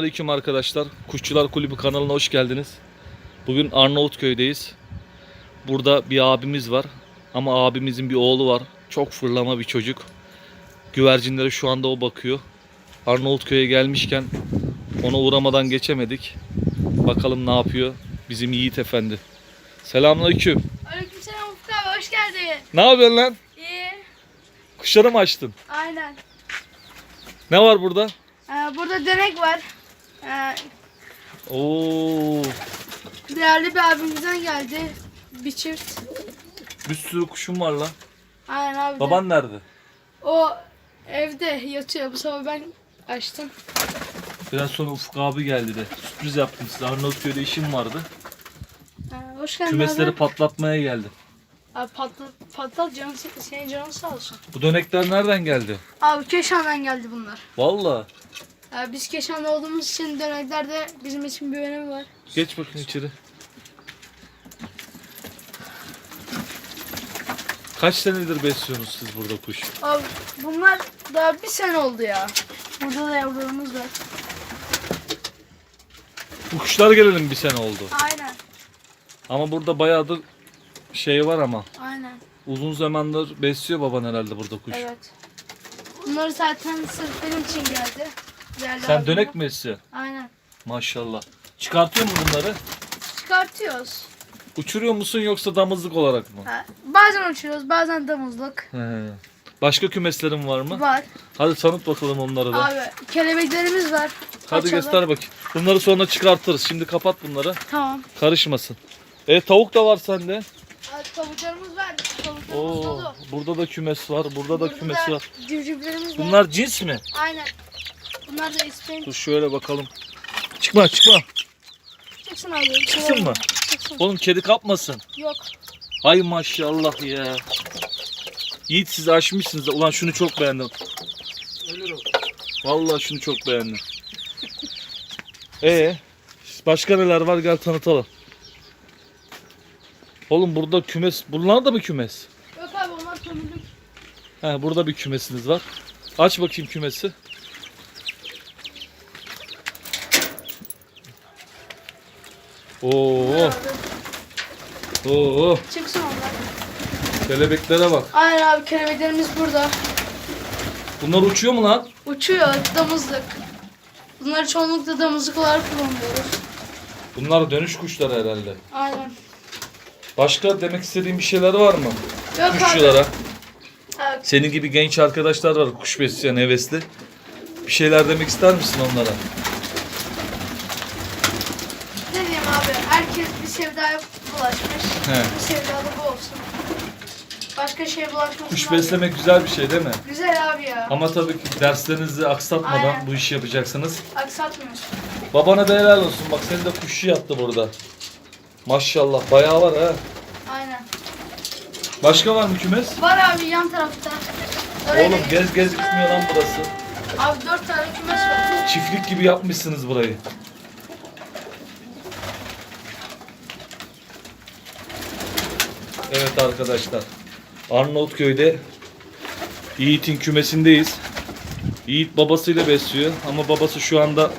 Aleyküm arkadaşlar. Kuşçular Kulübü kanalına hoş geldiniz. Bugün Arnavutköy'deyiz. Burada bir abimiz var. Ama abimizin bir oğlu var. Çok fırlama bir çocuk. Güvercinlere şu anda o bakıyor. Arnavutköy'e gelmişken ona uğramadan geçemedik. Bakalım ne yapıyor bizim Yiğit Efendi. Selamünaleyküm. Aleykümselam Ufuk abi hoş geldin. Ne yapıyorsun lan? İyi. Kuşları mı açtın? Aynen. Ne var burada? Ee, burada dönek var. Ee, Oo, değerli bir abimizden geldi. Bir çift. bir sürü kuşum var lan. Aynen abi. de. Baban nerede? O evde yatıyor. Bu sabah ben açtım. Biraz sonra Ufuk abi geldi de sürpriz yaptım size. Arnavutköy'de işim vardı. Ee, hoş geldin Kümesleri abi. patlatmaya geldi. Abi patlat, patlat canın, senin canın sağ olsun. Bu dönekler nereden geldi? Abi Keşan'dan geldi bunlar. Valla. Ee, biz Keşan'da olduğumuz için döneklerde bizim için bir önemi var. Geç bakın içeri. Kaç senedir besliyorsunuz siz burada kuş? Abi bunlar daha bir sene oldu ya. Burada da yavrularımız var. Bu kuşlar gelelim bir sene oldu. Aynen. Ama burada bayağıdır şey var ama. Aynen. Uzun zamandır besliyor baban herhalde burada kuş. Evet. Bunları zaten sırf benim için geldi. Değerli Sen abime. dönek mi besliyorsun? Aynen. Maşallah. Çıkartıyor mu bunları? Çıkartıyoruz. Uçuruyor musun yoksa damızlık olarak mı? Ha, bazen uçuyoruz, bazen damızlık. He. Başka kümeslerin var mı? Var. Hadi tanıt bakalım onları da. Abi kelebeklerimiz var. Hadi Paçalı. göster bakayım. Bunları sonra çıkartırız. Şimdi kapat bunları. Tamam. Karışmasın. E tavuk da var sende. Abi, tavuklarımız var. Tavuklarımız Oo, dolu. burada da kümes var. Burada da Burada kümes var. Civcivlerimiz var. Bunlar cins mi? Aynen. Bunlar da İspain. Dur şöyle bakalım. Çıkma çıkma. Çıksın abi. Çıksın mı? Çıksın. Oğlum kedi kapmasın. Yok. Ay maşallah ya. Yiğit siz aşmışsınız. Ulan şunu çok beğendim. Vallahi şunu çok beğendim. Ee, başka neler var gel tanıtalım. Oğlum burada kümes. Bunlar da mı kümes? Yok abi onlar kömürlük. He, burada bir kümesiniz var. Aç bakayım kümesi. Oo, oo, Çıksın onlar. kelebeklere bak. Aynen abi kelebeklerimiz burada. Bunlar uçuyor mu lan? Uçuyor damızlık. Bunları çoğunlukla damızlık olarak kullanıyoruz. Bunlar dönüş kuşları herhalde. Aynen. Başka demek istediğin bir şeyler var mı? Yok abi. Kuşçulara. Evet. Senin gibi genç arkadaşlar var kuş besleyen hevesli. Bir şeyler demek ister misin onlara? Ne diyeyim abi? Herkes bir sevdaya bulaşmış. He. Bir sevda da bu olsun. Başka şeye bulaşmasın. Kuş abi. beslemek güzel bir şey değil mi? Güzel abi ya. Ama tabii ki derslerinizi aksatmadan Aynen. bu işi yapacaksınız. Aksatmıyorsun. Babana da helal olsun. Bak senin de kuşçu yattı burada. Maşallah bayağı var ha. Aynen. Başka var mı kümes? Var abi yan tarafta. Oraya Oğlum gez gez bitmiyor lan burası. Abi dört tane kümes var. Çiftlik gibi yapmışsınız burayı. Evet arkadaşlar. Arnavutköy'de Yiğit'in kümesindeyiz. Yiğit babasıyla besliyor ama babası şu anda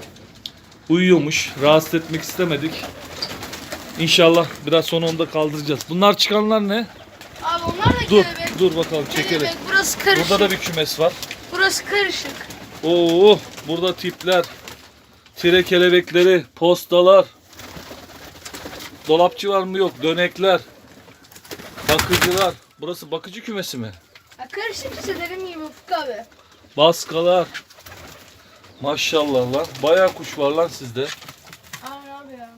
uyuyormuş. Rahatsız etmek istemedik. İnşallah biraz sonra onu da kaldıracağız. Bunlar çıkanlar ne? Abi onlar da Dur, kelebek. dur bakalım çekelim. Kelebek. Burası karışık. Burada da bir kümes var. Burası karışık. Oo, burada tipler, tire kelebekleri, postalar, dolapçı var mı yok, dönekler, bakıcılar. Burası bakıcı kümesi mi? Ya karışık dediğim gibi Ufuk abi. Baskalar. Maşallah lan. Bayağı kuş var lan sizde. Aynen abi ya.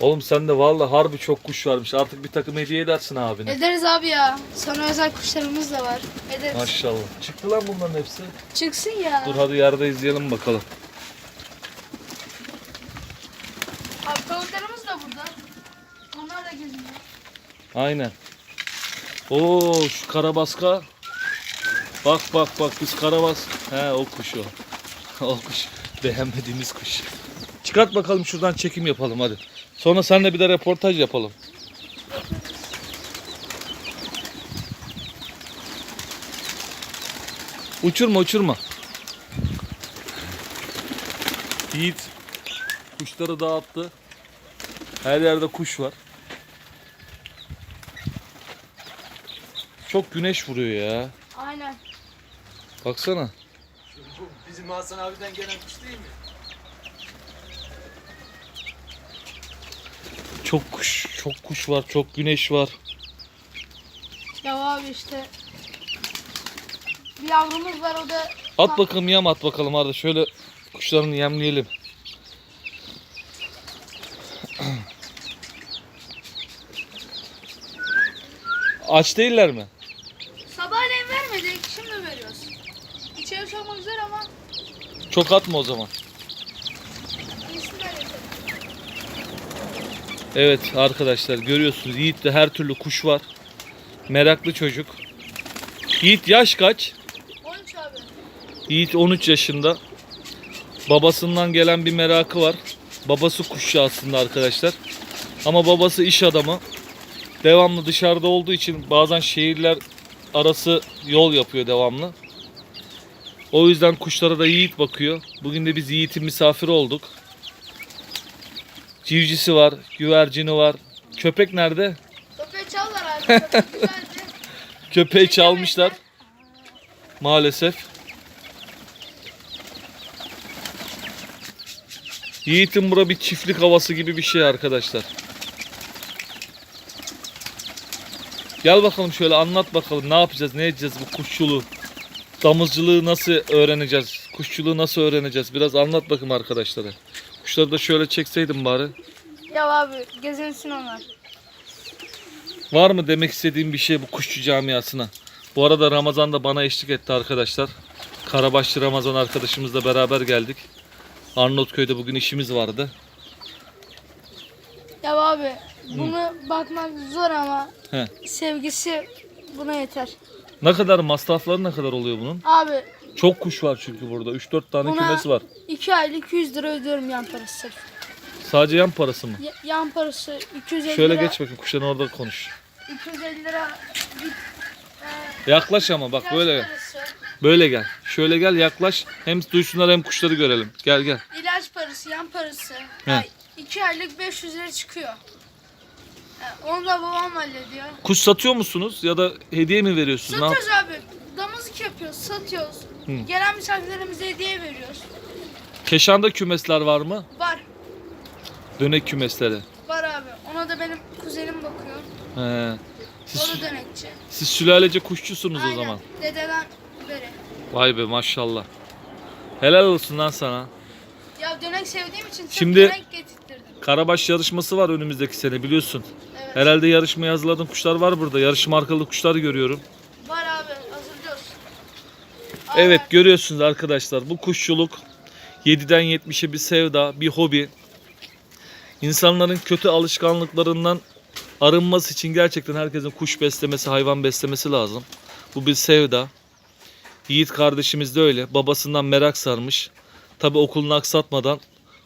Oğlum sende vallahi harbi çok kuş varmış. Artık bir takım hediye edersin abine. Ederiz abi ya. Sana özel kuşlarımız da var. Ederiz. Maşallah. Çıktı lan bunların hepsi. Çıksın ya. Dur hadi yerde izleyelim bakalım. Abi tavuklarımız da burada. Onlar da geziyor. Aynen. Oo şu karabaska. Bak bak bak biz karabas. He o kuş o. o kuş. Beğenmediğimiz kuş. Çıkart bakalım şuradan çekim yapalım hadi. Sonra seninle bir de reportaj yapalım. Uçurma uçurma. Yiğit kuşları dağıttı. Her yerde kuş var. Çok güneş vuruyor ya. Aynen. Baksana. Bu bizim Hasan abiden gelen kuş değil mi? Çok kuş, çok kuş var, çok güneş var. Ya abi işte bir yavrumuz var o da At bakalım yem at bakalım Arda. Şöyle kuşlarını yemleyelim. Aç değiller mi? sabahleyin vermedik şimdi veriyoruz. İçeri sokmak üzere ama Çok atma o zaman. Evet arkadaşlar görüyorsunuz Yiğit'te her türlü kuş var. Meraklı çocuk. Yiğit yaş kaç? 13 abi. Yiğit 13 yaşında. Babasından gelen bir merakı var. Babası kuşçu aslında arkadaşlar. Ama babası iş adamı. Devamlı dışarıda olduğu için bazen şehirler arası yol yapıyor devamlı. O yüzden kuşlara da Yiğit bakıyor. Bugün de biz Yiğit'in misafiri olduk. Civcisi var, güvercini var. Köpek nerede? Köpeği çallar abi. Köpek güzeldi. Köpeği çalmışlar. Maalesef. Yiğit'in bura bir çiftlik havası gibi bir şey arkadaşlar. Gel bakalım şöyle anlat bakalım ne yapacağız ne edeceğiz bu kuşçuluğu. Damızcılığı nasıl öğreneceğiz? Kuşçuluğu nasıl öğreneceğiz? Biraz anlat bakayım arkadaşlara. Kuşları da şöyle çekseydim bari. ya abi gezinsin onlar. Var mı demek istediğim bir şey bu kuşçu camiasına? Bu arada Ramazan da bana eşlik etti arkadaşlar. Karabaşçı Ramazan arkadaşımızla beraber geldik. Arnavutköy'de bugün işimiz vardı. Ya abi bunu bakmak zor ama He. sevgisi buna yeter. Ne kadar masrafları ne kadar oluyor bunun? Abi Çok kuş var çünkü burada. 3-4 tane Buna- kümesi var. 2 aylık 200 lira ödüyorum yan parası sırf. Sadece yan parası mı? Ya- yan parası 250 Şöyle lira. geç bakayım kuşların orada konuş. 250 lira bir Yaklaş ama bak ilaç böyle gel. parası. Böyle gel. Şöyle gel yaklaş. Hem duysunlar hem kuşları görelim. Gel gel. ilaç parası, yan parası. He. Ay, 2 aylık 500 lira çıkıyor. Ha, Onu da babam hallediyor. Kuş satıyor musunuz ya da hediye mi veriyorsunuz? Ne Satıyoruz abi. Damızlık yapıyoruz, satıyoruz. Hı. Gelen misafirlerimize hediye veriyoruz. Keşanda kümesler var mı? Var. Dönek kümesleri. Var abi. Ona da benim kuzenim bakıyor. He. Siz, O da dönekçi. siz sülalece kuşçusunuz o Aynen. zaman. Dededen beri. Vay be maşallah. Helal olsun lan sana. Ya dönek sevdiğim için Şimdi- dönek getirttirdim. Karabaş yarışması var önümüzdeki sene biliyorsun. Evet. Herhalde yarışmaya hazırladığın kuşlar var burada. Yarış markalı kuşlar görüyorum. Var abi. Hazırlıyoruz. Evet Aynen. görüyorsunuz arkadaşlar bu kuşçuluk 7'den 70'e bir sevda, bir hobi. İnsanların kötü alışkanlıklarından arınması için gerçekten herkesin kuş beslemesi, hayvan beslemesi lazım. Bu bir sevda. Yiğit kardeşimiz de öyle. Babasından merak sarmış. Tabi okulunu aksatmadan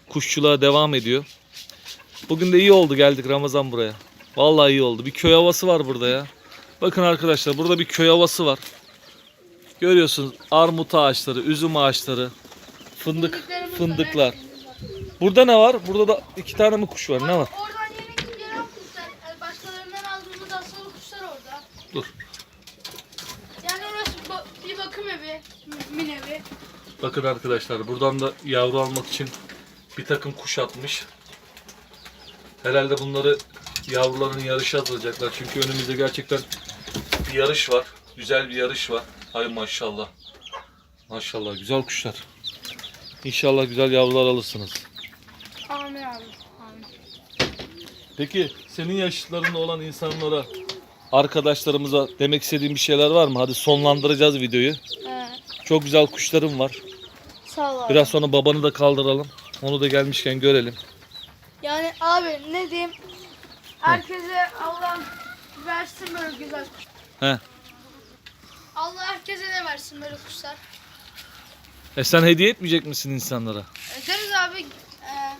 kuşçuluğa devam ediyor. Bugün de iyi oldu geldik Ramazan buraya. Vallahi iyi oldu. Bir köy havası var burada ya. Bakın arkadaşlar burada bir köy havası var. Görüyorsunuz armut ağaçları, üzüm ağaçları, fındık, fındıklar. Burada ne var? Burada da iki tane mi kuş var? Ne var? Oradan yeni gelen kuşlar. yani Başkalarından aldığımız asılı kuşlar orada. Dur. Yani orası ba- bir bakım evi. Min evi. Bakın arkadaşlar buradan da yavru almak için bir takım kuş atmış. Herhalde bunları yavruların yarışa atılacaklar. Çünkü önümüzde gerçekten bir yarış var. Güzel bir yarış var. Ay maşallah. Maşallah güzel kuşlar. İnşallah güzel yavrular alırsınız. Amin abi. Amin. Peki senin yaşlarında olan insanlara, arkadaşlarımıza demek istediğin bir şeyler var mı? Hadi sonlandıracağız videoyu. Ee, Çok güzel kuşlarım var. sağ ol abi. Biraz sonra babanı da kaldıralım. Onu da gelmişken görelim. Yani abi ne diyeyim? Herkese Allah versin böyle güzel. He. Allah herkese de versin böyle kuşlar. E sen hediye etmeyecek misin insanlara? Ederiz abi. Ee,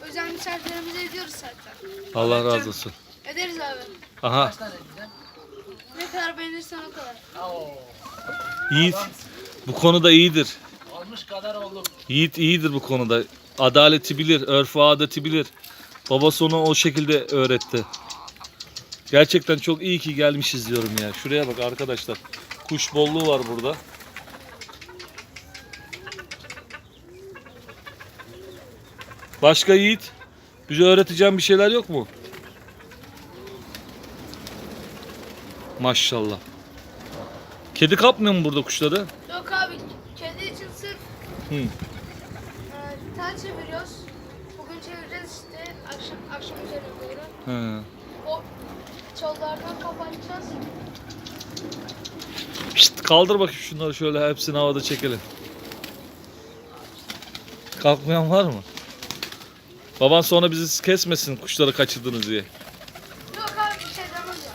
özel misafirlerimize ediyoruz zaten. Allah razı olsun. Ederiz abi. Aha. Ne kadar beğenirsen o kadar. Oo. Yiğit bu konuda iyidir. Almış kadar olduk. Yiğit iyidir bu konuda. Adaleti bilir, örfü adeti bilir. Babası onu o şekilde öğretti. Gerçekten çok iyi ki gelmişiz diyorum ya. Şuraya bak arkadaşlar. Kuş bolluğu var burada. Başka Yiğit? Bize öğreteceğin bir şeyler yok mu? Maşallah. Kedi kapmıyor mu burada kuşları? Yok abi kedi için sırf Hı. He. O çollardan kapatacağız. Şşt, kaldır bakayım şunları şöyle hepsini havada çekelim. Kalkmayan var mı? Baban sonra bizi kesmesin kuşları kaçırdınız diye. Yok abi bir şey demez ya.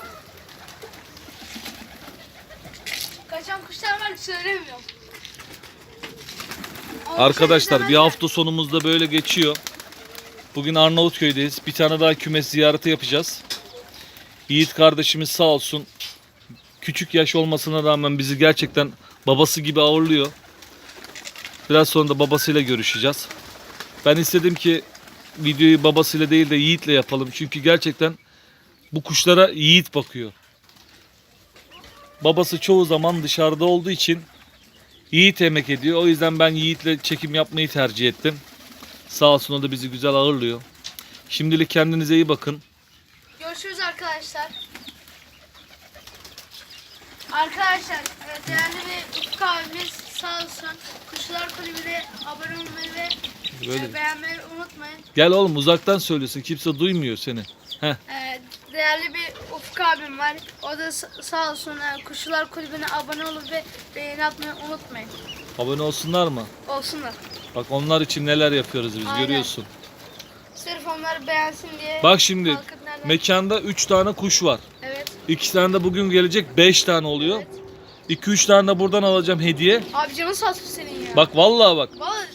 Kaçan kuşlar var söylemiyorum. Ama Arkadaşlar şey bir demez hafta sonumuzda böyle geçiyor. Bugün Arnavutköy'deyiz. Bir tane daha kümes ziyareti yapacağız. Yiğit kardeşimiz sağ olsun. Küçük yaş olmasına rağmen bizi gerçekten babası gibi ağırlıyor. Biraz sonra da babasıyla görüşeceğiz. Ben istedim ki videoyu babasıyla değil de Yiğit'le yapalım. Çünkü gerçekten bu kuşlara Yiğit bakıyor. Babası çoğu zaman dışarıda olduğu için Yiğit emek ediyor. O yüzden ben Yiğit'le çekim yapmayı tercih ettim. Sağ olsun o da bizi güzel ağırlıyor. Şimdilik kendinize iyi bakın. Görüşürüz arkadaşlar. Arkadaşlar e, değerli bir Ufuk abimiz sağ olsun. Kuşlar Kulübü'ne abone olmayı ve Böyle. e, beğenmeyi unutmayın. Gel oğlum uzaktan söylüyorsun. Kimse duymuyor seni. Heh. E, değerli bir Ufuk abim var. O da sa- sağ olsun e, Kuşlar Kulübü'ne abone olup ve beğeni atmayı unutmayın. Abone olsunlar mı? Olsunlar. Bak onlar için neler yapıyoruz biz Aynen. görüyorsun. Sırf onlar beğensin diye. Bak şimdi mekanda 3 tane kuş var. Evet. 2 tane de bugün gelecek 5 tane oluyor. evet. 2-3 tane de buradan alacağım hediye. Abi canın sağ senin ya. Bak vallahi bak. Vallahi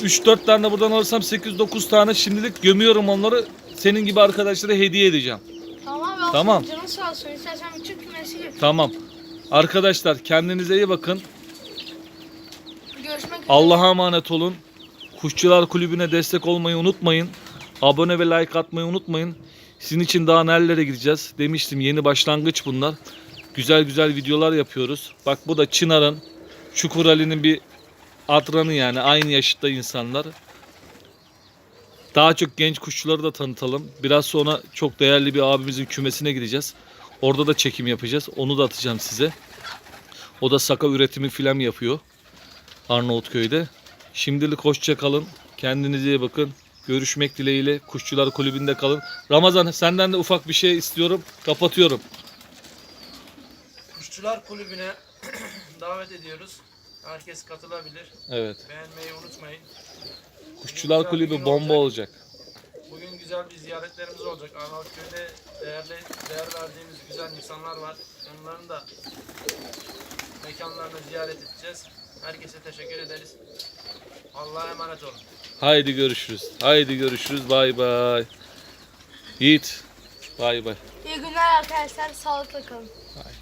3-4 tane de buradan alırsam 8-9 tane şimdilik gömüyorum onları. Senin gibi arkadaşlara hediye edeceğim. Tamam. Canın sağ olsun. İstersen bütün kümesi gir. Tamam. Arkadaşlar kendinize iyi bakın. Görüşmek üzere. Allah'a emanet olun. Kuşçular Kulübü'ne destek olmayı unutmayın. Abone ve like atmayı unutmayın. Sizin için daha nerelere gideceğiz? Demiştim yeni başlangıç bunlar. Güzel güzel videolar yapıyoruz. Bak bu da Çınar'ın, Çukur Ali'nin bir adranı yani aynı yaşta insanlar. Daha çok genç kuşçuları da tanıtalım. Biraz sonra çok değerli bir abimizin kümesine gideceğiz. Orada da çekim yapacağız. Onu da atacağım size. O da saka üretimi filan yapıyor. Arnavutköy'de. Şimdilik hoşça kalın. Kendinize iyi bakın. Görüşmek dileğiyle. Kuşçular Kulübü'nde kalın. Ramazan senden de ufak bir şey istiyorum. Kapatıyorum. Kuşçular Kulübü'ne davet ediyoruz. Herkes katılabilir. Evet. Beğenmeyi unutmayın. Kuşçular Kulübü bomba olacak. Bugün güzel bir ziyaretlerimiz olacak. Arnavutköy'de değerli, değer verdiğimiz güzel insanlar var. Onların da mekanlarını ziyaret edeceğiz. Herkese teşekkür ederiz. Allah'a emanet olun. Haydi görüşürüz. Haydi görüşürüz. Bay bay. Yiğit. Bay bay. İyi günler arkadaşlar. Sağlıkla kalın. Haydi.